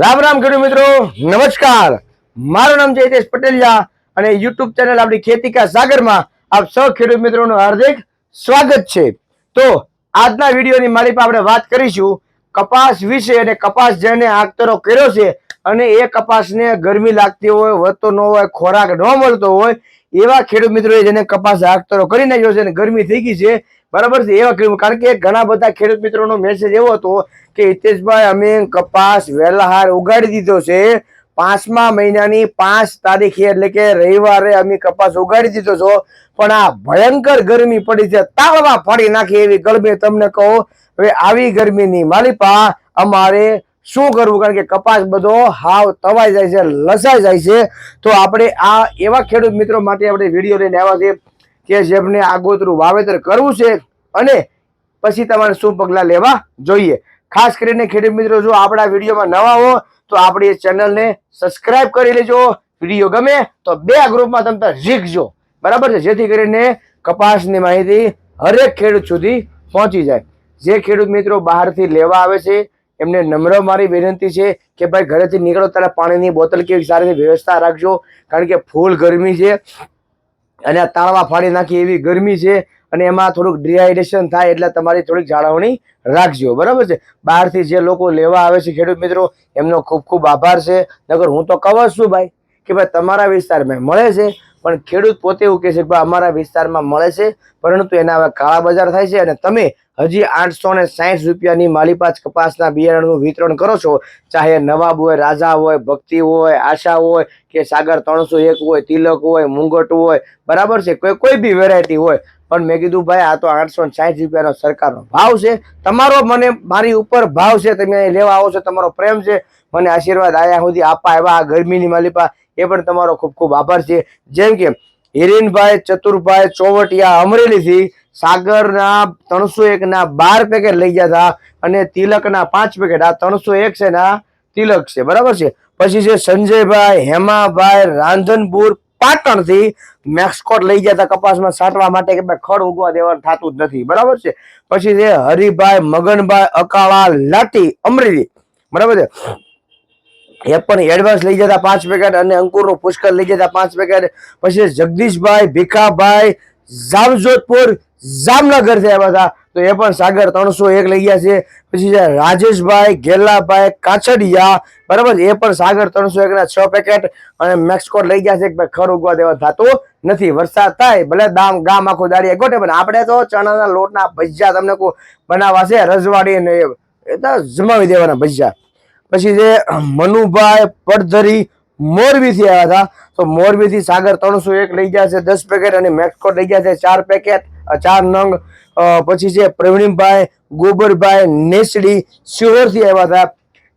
રામ રામ ખેડૂત મિત્રો, નમસ્કાર. મારું નામ છે હિતેશ પટેલિયા અને યુટ્યુબ ચેનલ આપણી ખેતી કા સાગરમાં આપ સૌ ખેડૂત મિત્રોનું હાર્દિક સ્વાગત છે. તો આજના વિડીયોની મારી પાસે આપણે વાત કરીશું કપાસ વિશે અને કપાસ જેને આગતરો કર્યો છે અને એ કપાસને ગરમી લાગતી હોય, વધતો ન હોય, ખોરાક ન મળતો હોય, એવા ખેડૂત મિત્રોએ જેને કપાસ આગતરો કરી નાખ્યો છે અને ગરમી થઈ ગઈ છે બરાબર છે? એવા કારણ કે ઘણા બધા ખેડૂત મિત્રોનો મેસેજ એવો હતો કે હિતેશભાઈ, અમે કપાસ, વેલાહાર ઉગાડી દીધો છે. પાંચમા મહિનાની પાંચ તારીખે એટલે કે રવિવારે અમે કપાસ ઉગાડી દીધો છો. પણ આ ભયંકર ગરમી પડી છે. તાળવા ફાડી નાખી એવી ગરમી તમને કહો. હવે આવી ગરમીની માલિપા અમારે શું કરવું? કારણ કે કપાસ બધો હાવ તવાઈ જાય છે, લસાઈ જાય છે. તો આપણે આ એવા ખેડૂત મિત્રો માટે આપણે વીડિયો લઈને આવ્યા છે કે જેમને આગોતરું વાવેતર કરવું છે અને પછી તમારે શું પગલાં લેવા જોઈએ. ખાસ કરીને ખેડૂત મિત્રો, જો આપણા વિડીયોમાં નવા હો, તો આપણી ચેનલને સબસ્ક્રાઇબ કરી લેજો. વીડિયો ગમે તો બે ગ્રુપમાં તમે શીખજો. બરાબર છે? જેથી કરીને કપાસની માહિતી હરેક ખેડૂત સુધી પહોંચી જાય. જે ખેડૂત મિત્રો બહારથી લેવા આવે છે, એમને નમ્ર મારી વિનંતી છે કે ભાઈ ઘરેથી નીકળો ત્યારે પાણીની બોટલ કેવી સારી વ્યવસ્થા રાખજો. કારણ કે ફૂલ ગરમી છે. અને આ તાળવા ફાડી નાખી એવી ગરમી છે અને એમાં થોડુંક ડિહાઇડ્રેશન થાય એટલે તમારી થોડીક જાળવણી રાખજો. બરાબર છે? બહારથી જે લોકો લેવા આવે છે ખેડૂત મિત્રો, એમનો ખૂબ ખૂબ આભાર છે. નગર હું તો જ છું ભાઈ. કે ભાઈ તમારા વિસ્તારમાં મળે છે, પણ ખેડૂત પોતે એવું કહે છે કે અમારા વિસ્તારમાં મળે છે, પરંતુ એના હવે કાળા બજાર થાય છે અને તમે હજી આઠસો ને સાહીઠ રૂપિયાની માલીપાચ કપાસના બિયારણનું વિતરણ કરો છો, ચાહે નવાબ હોય, રાજા હોય, ભક્તિ હોય, આશા હોય, કે સાગર ત્રણસો એક હોય, તિલક હોય, મુંગટ હોય, બરાબર છે, કોઈ કોઈ બી વેરાયટી હોય પણ મેં કીધું, ભાઈ, આ તો આઠસો ને સાહીઠ રૂપિયાનો સરકારનો ભાવ છે. તમારો મને, મારી ઉપર ભાવ છે. તમે અહીં લેવા આવો છો. તમારો પ્રેમ છે. મને આશીર્વાદ આયા સુધી આપવા આવ્યા આ ગરમીની માલિપા. એ પણ તમારો ખૂબ ખૂબ આભાર છે. જેમ કે હિરેનભાઈ ચતુરભાઈ ચોવટિયા અમરેલીથી સાગરના ત્રણસો એકના બાર પેકેટ લઈ ગયા હતા અને તિલકના પાંચ પેકેટ. આ ત્રણસો એક છે ના તિલક છે. બરાબર છે? પછી છે સંજયભાઈ, હેમાભાઈ, રાંધનપુર પાટણથી મેક્સકોટ લઈ જતા કપાસમાં સાટવા માટે કે ભાઈ ખડ ઉગવા દેવાનું થતું જ નથી. બરાબર છે? પછી છે હરિભાઈ, મગનભાઈ, અકાળા લાટી અમરેલી. બરાબર છે? એ પણ એડવાન્સ લઈ જતા પાંચ પેકેટ અને અંકુરનું પુષ્કર લઈ જતા પાંચ પેકેટ પછી જગદીશભાઈ, ભીખાભાઈ, જામજોધપુર, જામનગર થયા બધા તો એ પણ સાગર ત્રણસો એક લઈ ગયા છે. પછી છે રાજેશભાઈ ગેલાભાઈ કાછડિયા, બરાબર? એ પણ સાગર ત્રણસો એક ના છ પેકેટ અને મેક્સકોટ લઈ ગયા છે કે ખડ ઉગવા દેવા થતું નથી. વરસાદ થાય ભલે દામ ગામ આખું દાડી ગોઠે, પણ આપણે તો ચણાના લોટના ભજીયા તમને કહું, બનાવવા છે, રજવાડી ને એ તો જમાવી દેવાના ભજીયા. પછી જે મનુભાઈ પડધરી મોરબી થી આવ્યા હતા. તો મોરબી થી સાગર ત્રણસો એક લઈ ગયા છે, દસ પેકેટ અને મેક્સકોટ લઈ ગયા છે, ચાર પેકેટ ચાર નંગ. પછી છે પ્રવીણભાઈ, ગોબરભાઈ, નેસડી, શિહોરથી આવ્યા હતા.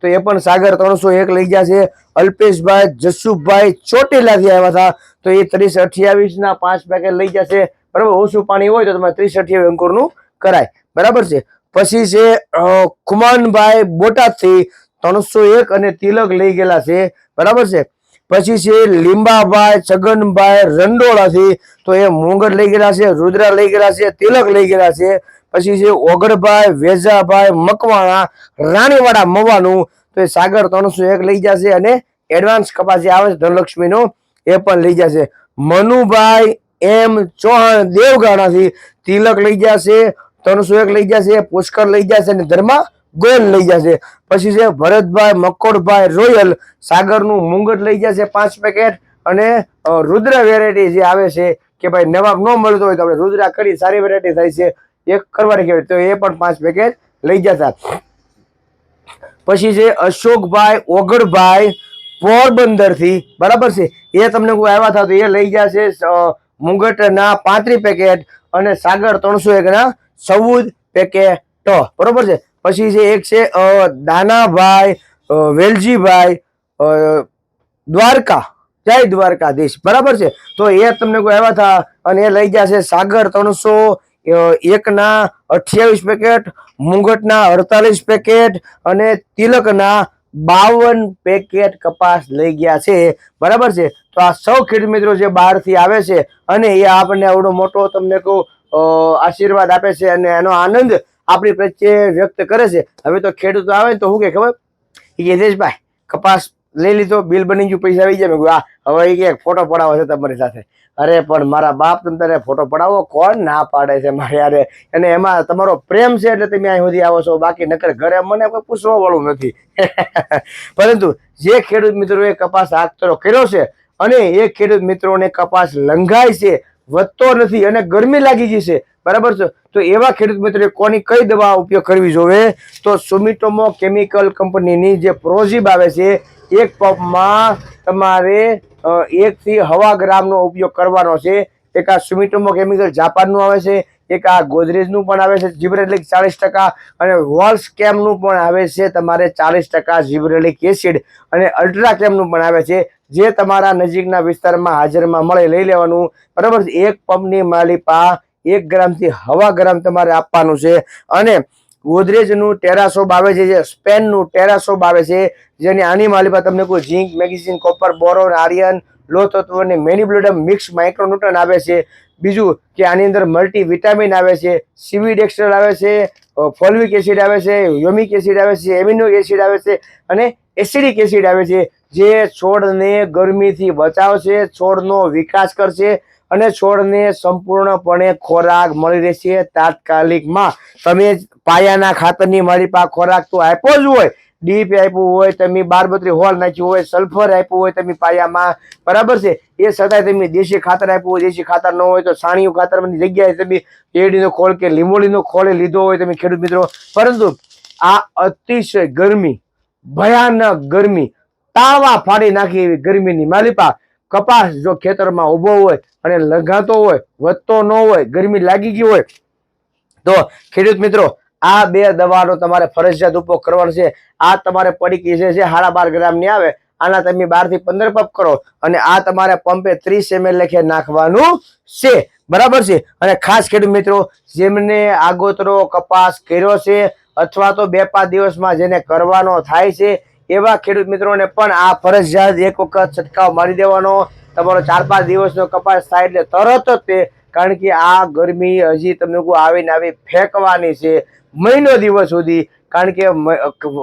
તો એ પણ સાગર ત્રણસો એક લઈ ગયા છે. અલ્પેશભાઈ, જસુભાઈ ચોટીલાથી આવ્યા હતા. તો એ ત્રીસ અઠ્યાવીસ ના પાંચ પેકેટ લઈ ગયા છે. બરાબર, ઓછું પાણી હોય તો તમારે ત્રીસ અઠ્યાવીસ અંકુરનું કરાય. બરાબર છે? પછી છે કુમાનભાઈ ખુમાનભાઈ બોટાદ ત્રણસો એક અને તિલક લઈ ગયેલા છે. બરાબર છે? પછી છે લીંબાભાઈ, છગનભાઈ રંડોળાથી તો એ મોંગર લઈ ગયેલા છે, રુદ્રા લઈ ગયેલા છે, તિલક લઈ ગયેલા છે. પછી છે ઓગળભાઈ, વેજાભાઈ, મકવાણા, રાણીવાડા મવાનું. તો એ સાગર ત્રણસો એક લઈ જશે અને એડવાન્સ કપાસી આવે છે ધનલક્ષ્મીનો. એ પણ લઈ જશે મનુભાઈ એમ ચૌહાણ દેવગાણાથી તિલક લઈ જશે ત્રણસો એક લઈ જશે પુષ્કર લઈ જશે અને ધર્મા ગોયલ લઈ જશે પછી છે ભરતભાઈ, મકોડભાઈ, રોયલ સાગરનું મુંગટ લઈ જશે પાંચ પેકેટ અને રુદ્ર વેરાયટી જે આવે છે કે ભાઈ નવાબ ન મળતો હોય તો આપણે રુદ્રા કરી સારી વેરાયટી થાય છે. એ કરવાની કહેવાય. તો એ પણ પાંચ પેકેટ લઈ જતા પછી છે અશોકભાઈ, ઓગળભાઈ, પોરબંદરથી, બરાબર છે? એ તમને કોઈ આવ્યા હતા તો એ લઈ જશે મુંગટના પાંત્રી પેકેટ અને સાગર ત્રણસો એકના ચૌદ પેકેટ બરોબર છે? પછી છે એક છે દાનાભાઈ વેલજીભાઈ દ્વારકા, જય દ્વારકાધીશ, બરાબર છે? તો એ તમને કોઈ આવ્યા હતા અને એ લઈ ગયા છે સાગર ત્રણસો એકના અઠ્યાવીસ પેકેટ, મુંગટના અડતાલીસ પેકેટ અને તિલકના બાવન પેકેટ કપાસ લઈ ગયા છે, બરાબર છે? તો આ સૌ ખેડૂત મિત્રો જે બહારથી આવે છે અને એ આપણને આવડો મોટો તમને કહું આશીર્વાદ આપે છે અને એનો આનંદ આપણી પ્રત્યે વ્યક્ત કરે છે. હવે તો ખેડૂતો આવે ને તો શું કે ખબર? યજેશભાઈ કપાસ લઈ લીધો, બિલ બની ગયું, પૈસા આવી જાય મેં આ હવે એ કે, ફોટો પડાવો છે તમારી સાથે. અરે, પણ મારા બાપ તંતરે ફોટો પડાવો? કોણ ના પાડે છે મારે યારે? અને એમાં તમારો પ્રેમ છે એટલે તમે અહીં સુધી આવો છો. બાકી નકર ઘરે મને કોઈ પૂછવા વાળું નથી. પરંતુ જે ખેડૂત મિત્રોએ કપાસ આગતરો કર્યો છે અને એ ખેડૂત મિત્રોને કપાસ લંઘાય છે, વધતો નથી અને ગરમી લાગી ગઈ છે બરાબર છે? તો એવા ખેડૂત મિત્રોએ કોની કઈ દવા ઉપયોગ કરવી જોવે? તો સુમિટોમો કેમિકલ કંપનીની જે પ્રોઝિબ આવે છે, એક પંપમાં તમારે એકથી હવા ગ્રામનો ઉપયોગ કરવાનો છે. એક આ સુમિટોમો કેમિકલ જાપાનનું આવે છે, એક આ ગોદરેજનું પણ આવે છે, જીબ્રેલિક ચાલીસ ટકા અને વોલ્સ કેમનું પણ આવે છે તમારે ચાલીસ ટકા જીબ્રેલિક એસિડ અને અલ્ટ્રા કેમનું પણ આવે છે. જે તમારા નજીકના વિસ્તારમાં હાજરમાં મળે, લઈ લેવાનું. બરાબર? એક પંપની માલિપા એક ગ્રામથી હવા ગ્રામ તમારે આપવાનું છે. અને ગોદરેજનું ટેરાસોબ આવે છે, જે સ્પેનનું ટેરાસોબ આવે છે, જેની આની માલિમાં તમને કોઈ zinc magnesium copper boron iron લો તત્વ અને મેનિબ્લોડમ મિક્સ માઇક્રોન્યુટ્રન આવે છે. બીજું કે આની અંદર મલ્ટી વિટામિન આવે છે સીવીડેક્સ્ટ્રલ આવે છે ફોલ્વિક એસિડ આવે છે, યોમિક એસિડ આવે છે એમિનો એસિડ આવે છે અને એસિડિક એસિડ આવે છે, જે છોડને ગરમીથી બચાવશે, છોડનો વિકાસ કરશે અને છોડને સંપૂર્ણપણે ખોરાક મળી રહેશે. તાત્કાલિકમાં તમે પાયાના ખાતરની મારી પાસે ખોરાક તો આપ્યો જ હોય. ડીપ આપ્યું હોય, તમે બારબત્રી હોલ નાખ્યું હોય, સલ્ફર આપ્યું હોય તમે પાયામાં. બરાબર છે? એ છતાંય તમે દેશી ખાતર આપ્યું હોય, દેશી ખાતર ન હોય તો છાણિયું ખાતરની જગ્યાએ તમે શેરડીનો ખોળ કે લીંબોળીનો ખોળ લીધો હોય તમે ખેડૂત મિત્રો. પરંતુ આ અતિશય ગરમી, ભયાનક ગરમી, તાવા ફાડી નાખી એવી ગરમીની માલિપા કપાસ જો ખેતરમાં ઊભો હોય અને લગાતો હોય, વધતો ન હોય, ગરમી લાગી ગઈ હોય, તો ખેડૂત મિત્રો, આ બે દવાનો તમારે ફરજિયાત ઉપયોગ કરવાનો છે. આ તમારે પડીકી જે છે સાડા બાર ગ્રામની આવે, આના તમે બારથી પંદર પંપ કરો અને આ તમારે પંપે ત્રીસ એમએલ લેખે નાખવાનું છે. બરાબર છે? અને ખાસ ખેડૂત મિત્રો, જેમને આગોતરો કપાસ કર્યો છે અથવા તો બે પાંચ દિવસમાં જેને કરવાનો થાય છે એવા ખેડૂત મિત્રોને પણ આ ફરજિયાત એક વખત છંટકાવ મારી દેવાનો. તમારો ચાર પાંચ દિવસનો કપાસ થાય એટલે તરત જ તે, કારણ કે આ ગરમી હજી તમને કહું આવીને આવી ફેંકવાની છે મહિનો દિવસ સુધી. કારણ કે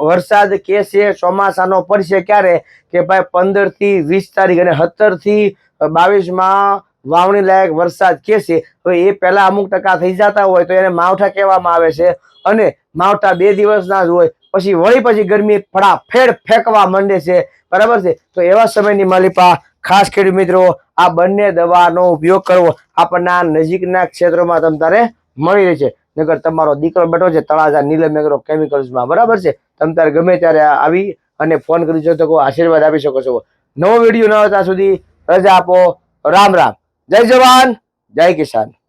વરસાદ કે છે, ચોમાસાનો પડશે ક્યારે? કે ભાઈ પંદરથી વીસ તારીખ અને સત્તરથી બાવીસમાં વાવણી લાયક વરસાદ કે છે, હવે એ પહેલાં અમુક ટકા થઈ જતા હોય તો એને માવઠા કહેવામાં આવે છે. અને માવઠા બે દિવસના જ હોય પછી વળી પછી ગરમી ફળાફેડ ફેંકવા માંડે છે. બરાબર છે? તો એવા સમયની માલિપા ખાસ ખેડૂત મિત્રો, આ બંને દવાનો ઉપયોગ કરવો આપણના નજીકના ક્ષેત્રોમાં તમ તારે મળી રહે છે. નગર તમારો દીકરો બેઠો છે તળાજા નીલમ એગ્રો કેમિકલ્સમાં. બરાબર છે? તમ તારે ગમે ત્યારે આવી અને ફોન કરી શકો આશીર્વાદ આપી શકો છો. નવો વીડિયો ન હતા સુધી રજા આપો. રામ રામ. જય જવાન, જય કિસાન.